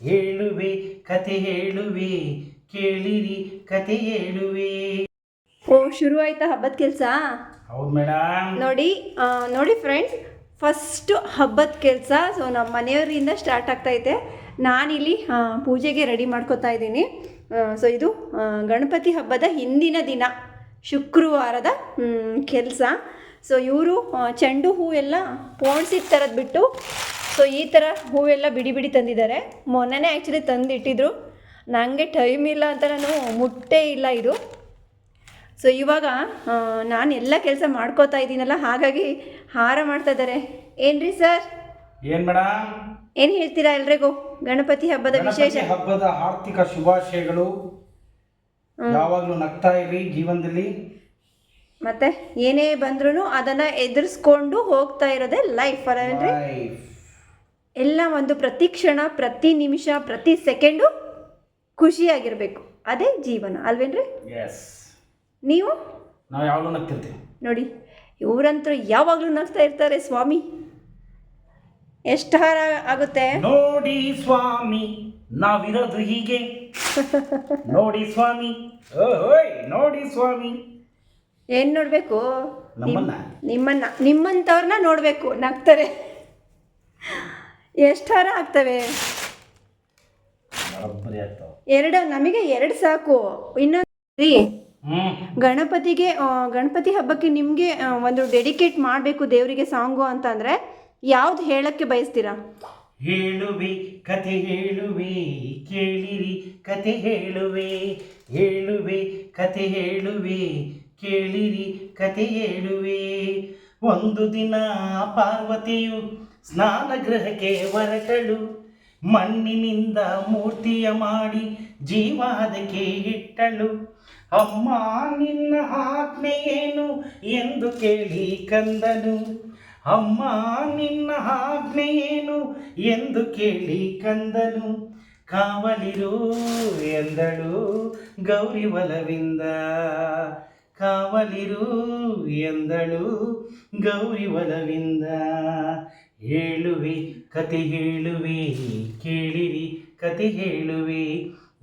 ಹೇಳುವೆ ಕತೆ ಹೇಳುವೆ ಕೇಳಿರಿ ಕತೆ ಹೇಳುವೆ. ಓ ಶುರು ಆಯ್ತಾ ಹಬ್ಬದ ಕೆಲಸ? ಹೌದು ಮೇಡಮ್ ನೋಡಿ ಆ, ನೋಡಿ ಫ್ರೆಂಡ್ಸ್ ಫಸ್ಟು ಹಬ್ಬದ ಕೆಲಸ ಸೊ ನಮ್ಮ ಮನೆಯವರಿಂದ ಸ್ಟಾರ್ಟ್ ಆಗ್ತೈತೆ ನಾನಿಲ್ಲಿ ಆ, ಪೂಜೆಗೆ ರೆಡಿ ಮಾಡ್ಕೋತಾ ಇದ್ದೀನಿ. ಸೊ ಇದು ಆ, ಗಣಪತಿ ಹಬ್ಬದ ಹಿಂದಿನ ದಿನ ಶುಕ್ರವಾರದ ಕೆಲಸ. ಸೊ ಇವರು ಚೆಂಡು ಹೂ ಎಲ್ಲ ಥರದ್ದು ಬಿಟ್ಟು ಸೊ ಈ ಥರ ಹೂವೆಲ್ಲ ಬಿಡಿ ಬಿಡಿ ತಂದಿದ್ದಾರೆ. ಮೊನ್ನೆ ಆ್ಯಕ್ಚುಲಿ ತಂದಿಟ್ಟಿದ್ರು. ನನಗೆ ಟೈಮ್ ಇಲ್ಲ ಅಂತ ನಾನು ಮುಟ್ಟೇ ಇಲ್ಲ ಇದು. ಸೊ ಇವಾಗ ನಾನು ಎಲ್ಲ ಕೆಲಸ ಮಾಡ್ಕೋತಾ ಇದ್ದೀನಲ್ಲ ಹಾಗಾಗಿ ಹಾರ ಮಾಡ್ತಾ ಇದ್ದಾರೆ. ಏನ್ರಿ ಸರ್ ಏನ್ ಮೇಡಮ್ ಏನು ಹೇಳ್ತೀರಾ ಎಲ್ರಿಗೂ? ಗಣಪತಿ ಹಬ್ಬದ ವಿಶೇಷ? ಗಣಪತಿ ಹಬ್ಬದ ಆರ್ಥಿಕ ಶುಭಾಶಯಗಳು. ಯಾವಾಗಲೂ ನಗ್ತಾ ಇರಿ ಜೀವನದಲ್ಲಿ. ಮತ್ತೆ ಏನೇ ಬಂದ್ರೂ ಅದನ್ನ ಎದುರಿಸ್ಕೊಂಡು ಹೋಗ್ತಾ ಇರೋದೇ ಲೈಫ್ ಅಲ್ಲ Life. ಎಲ್ಲ ಒಂದು ಪ್ರತಿ ಕ್ಷಣ ಪ್ರತಿ ನಿಮಿಷ ಪ್ರತಿ ಸೆಕೆಂಡು ಖುಷಿಯಾಗಿರಬೇಕು. ಅದೇ ಜೀವನ ಅಲ್ವೇನ್ರಿ. ನೀವು? ನಾವು ಯಾವಾಗಲೂ ನಗ್ತಿರ್ತೀವಿ. ನೋಡಿ ಇವರಂತೂ ಯಾವಾಗಲೂ ನಗ್ತಾ ಇರ್ತಾರೆ ಸ್ವಾಮಿ. ಎಷ್ಟು ಹಾರ ಆಗುತ್ತೆ? ನೋಡಿ ಸ್ವಾಮಿ ನಾವಿರೋದು ಹೀಗೆ. ನೋಡಿ ಸ್ವಾಮಿ. ಓಯ್ ನೋಡಿ ಸ್ವಾಮಿ. ಏನು ನೋಡಬೇಕು? ನಮ್ಮನ್ನ? ನಿಮ್ಮನ್ನ ನಿಮ್ಮಂಥವ್ರನ್ನ ನೋಡಬೇಕು ನಗ್ತಾರೆ. ಎಷ್ಟು ಹಾರ ಆಗ್ತವೆ? ಎರಡು ನಮಗೆ ಎರಡು ಸಾಕು. ಇನ್ನೊಂದು ರೀ ಗಣಪತಿಗೆ ಗಣಪತಿ ಹಬ್ಬಕ್ಕೆ ನಿಮಗೆ ಒಂದು ಡೆಡಿಕೇಟ್ ಮಾಡಬೇಕು ದೇವರಿಗೆ ಸಾಂಗು ಅಂತಂದರೆ ಯಾವ್ದು ಹೇಳಕ್ಕೆ ಬಯಸ್ತೀರಾ? ಹೇಳುವೆ ಕತೆ ಹೇಳುವೆ ಕೇಳಿರಿ ಕತೆ ಹೇಳುವೆ ಹೇಳುವೆ ಕತೆ ಹೇಳುವೆ ಕೇಳಿರಿ ಕತೆ ಹೇಳುವೆ. ಒಂದು ದಿನ ಪಾರ್ವತಿಯು ಸ್ನಾನಗೃಹಕ್ಕೆ ಹೊರಟಳು ಮಣ್ಣಿನಿಂದ ಮೂರ್ತಿಯ ಮಾಡಿ ಜೀವಾದಕ್ಕೆ ಇಟ್ಟಳು. ಅಮ್ಮ, ನಿನ್ನ ಆಜ್ಞೆ ಏನು ಎಂದು ಕೇಳಿ ಕಂದನು. ಅಮ್ಮ, ನಿನ್ನ ಆಜ್ಞೆ ಏನು ಎಂದು ಕೇಳಿ ಕಂದನು. ಕಾವಲಿರು ಎಂದಳು ಗೌರಿ ಒಲವಿಂದ. ಕಾವಲಿರು ಎಂದಳು ಗೌರಿ ಒಲವಿಂದ. ಹೇಳುವೆ ಕತೆ ಹೇಳುವೆ, ಕೇಳಿರಿ ಕತೆ ಹೇಳುವೆ.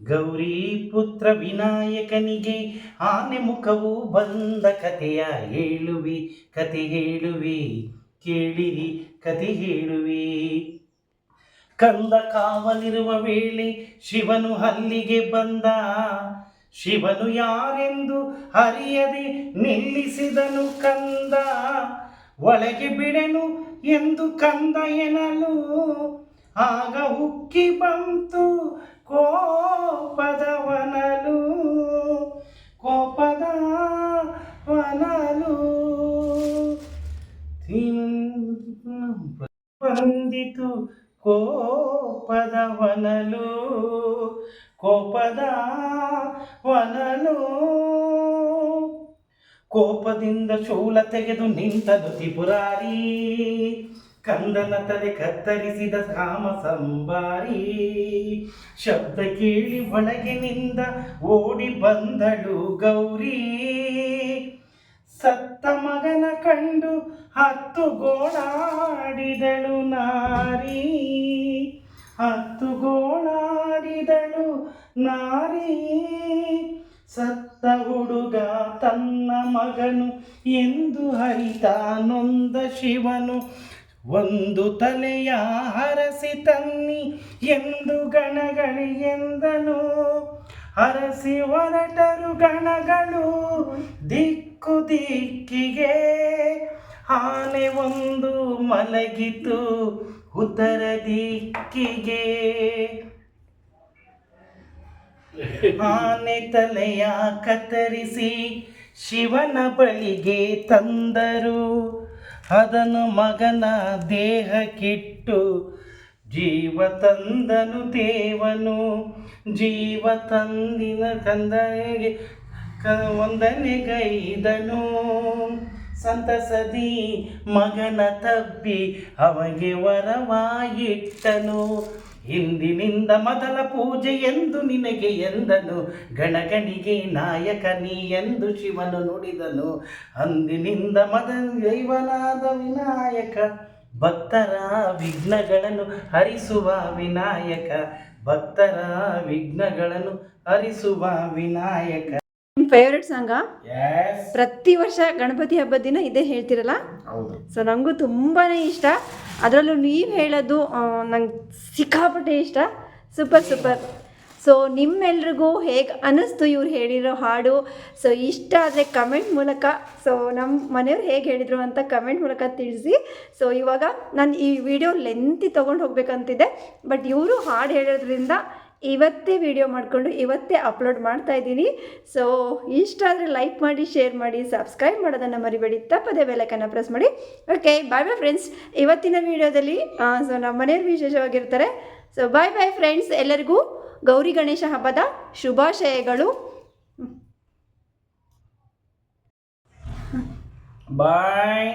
ಗೌರಿ ಪುತ್ರ ವಿನಾಯಕನಿಗೆ ಆನೆ ಮುಖವು ಬಂದ ಕಥೆಯ ಹೇಳುವೆ ಕತೆ ಹೇಳುವೆ, ಕೇಳಿರಿ ಕತೆ ಹೇಳುವೆ. ಕಂದ ಕಾವಲಿರುವ ವೇಳೆ ಶಿವನು ಹಲ್ಲಿಗೆ ಬಂದ. ಶಿವನು ಯಾರೆಂದು ಅರಿಯದೆ ನಿಲ್ಲಿಸಿದನು ಕಂದ. ಒಳಗೆ ಬಿಡೆನು ಎಂದು ಕಂದ ಎನಲು. ಆಗ ಉಕ್ಕಿ ಬಂತು ಕೋಪದವನಲು. ಕೋಪದ ವನಲು ಬಂದಿತು ಕೋಪದ ವನಲು ಕೋಪದ ವನಲು ಕೋಪದಿಂದ ಶೂಲ ತೆಗೆದು ನಿಂತನು ತ್ರಿಪುರಾರಿ. ಕಂದನ ತಲೆ ಕತ್ತರಿಸಿದ ಕಾಮ ಸಂಬಾರಿ. ಶಬ್ದ ಕೇಳಿ ಒಳಗಿನಿಂದ ಓಡಿ ಬಂದಳು ಗೌರಿ. ಸತ್ತ ಮಗನ ಕಂಡು ಹತ್ತು ಗೋಳಾಡಿದಳು ನಾರಿ. ಹತ್ತು ಗೋಳಾಡಿದಳು ನಾರಿ. ಸತ್ತ ಮಗನು ಎಂದು ಹರಿತ ನೊಂದ ಶಿವನು, ಒಂದು ತಲೆಯ ಹರಸಿ ತನ್ನಿ ಎಂದು ಗಣಗಳಿಗೆಂದನು ಹರಸಿ ಹೊರಟರು ಗಣಗಳು ದಿಕ್ಕು ದಿಕ್ಕಿಗೆ, ಆನೆ ಒಂದು ಮಲಗಿತು ಉತ್ತರ ದಿಕ್ಕಿಗೆ. ಆನೆ ತಲೆಯ ಕತ್ತರಿಸಿ ಶಿವನ ಬಳಿಗೆ ತಂದರು. ಅದನ್ನು ಮಗನ ದೇಹಕ್ಕಿಟ್ಟು ಜೀವ ತಂದನು ದೇವನು. ಜೀವ ತಂದಿನ ಕಂದನಿಗೆ ಒಂದನೆಗೈದನು ಸಂತಸದಿ ಮಗನ ತಬ್ಬಿ ಅವಗೆ ವರವಾಯಿಟ್ಟನು ಇಂದಿನಿಂದ ಮೊದಲ ಪೂಜೆ ಎಂದು ನಿನಗೆ ಎಂದನು. ಗಣಗಣಿಗೆ ನಾಯಕ ನೀ ಎಂದು ಶಿವನು ನುಡಿದನು. ಅಂದಿನಿಂದ ಮದ ದೈವನಾದ ವಿನಾಯಕ. ಭಕ್ತರ ವಿಘ್ನಗಳನ್ನು ಹರಿಸುವ ವಿನಾಯಕ. ಭಕ್ತರ ವಿಘ್ನಗಳನ್ನು ಹರಿಸುವ ವಿನಾಯಕ. ನಿಮ್ಮ ಫೇವ್ರೆಟ್ ಸಾಂಗಾ ಪ್ರತಿ ವರ್ಷ ಗಣಪತಿ ಹಬ್ಬದ ದಿನ ಇದೇ ಹೇಳ್ತಿರಲ್ಲ? ಸೊ ನನಗೂ ತುಂಬಾ ಇಷ್ಟ. ಅದರಲ್ಲೂ ನೀವು ಹೇಳೋದು ನಂಗೆ ಸಿಕ್ಕಾಪಟ್ಟೆ ಇಷ್ಟ. ಸೂಪರ್ ಸೂಪರ್ ಸೊ ನಿಮ್ಮೆಲ್ರಿಗೂ ಹೇಗೆ ಅನ್ನಿಸ್ತು ಇವ್ರು ಹೇಳಿರೋ ಹಾಡು? ಸೊ ಇಷ್ಟ ಆದರೆ ಕಮೆಂಟ್ ಮೂಲಕ ಸೊ ನಮ್ಮ ಮನೆಯವ್ರು ಹೇಗೆ ಹೇಳಿದರು ಅಂತ ಕಮೆಂಟ್ ಮೂಲಕ ತಿಳಿಸಿ. ಸೊ ಇವಾಗ ನಾನು ಈ ವಿಡಿಯೋ ಲೆಂತಿ ತೊಗೊಂಡು ಹೋಗ್ಬೇಕಂತಿದೆ ಬಟ್ ಇವರು ಹಾಡು ಹೇಳೋದ್ರಿಂದ ಇವತ್ತೇ ವಿಡಿಯೋ ಮಾಡಿಕೊಂಡು ಇವತ್ತೇ ಅಪ್ಲೋಡ್ ಮಾಡ್ತಾ ಇದ್ದೀನಿ. ಸೊ ಇಷ್ಟ ಆದರೆ ಲೈಕ್ ಮಾಡಿ ಶೇರ್ ಮಾಡಿ ಸಬ್ಸ್ಕ್ರೈಬ್ ಮಾಡೋದನ್ನು ಮರಿಬೇಡಿ. ತಪ್ಪದೆ ಬೆಲಕನ್ನು ಪ್ರೆಸ್ ಮಾಡಿ. ಓಕೆ ಬಾಯ್ ಬಾಯ್ ಫ್ರೆಂಡ್ಸ್ ಇವತ್ತಿನ ವಿಡಿಯೋದಲ್ಲಿ ಸೊ ನಮ್ಮ ಮನೆಯವ್ರು ವಿಶೇಷವಾಗಿರ್ತಾರೆ. ಸೊ ಬಾಯ್ ಬಾಯ್ ಫ್ರೆಂಡ್ಸ್ ಎಲ್ಲರಿಗೂ ಗೌರಿ ಗಣೇಶ ಹಬ್ಬದ ಶುಭಾಶಯಗಳು. ಬಾಯ್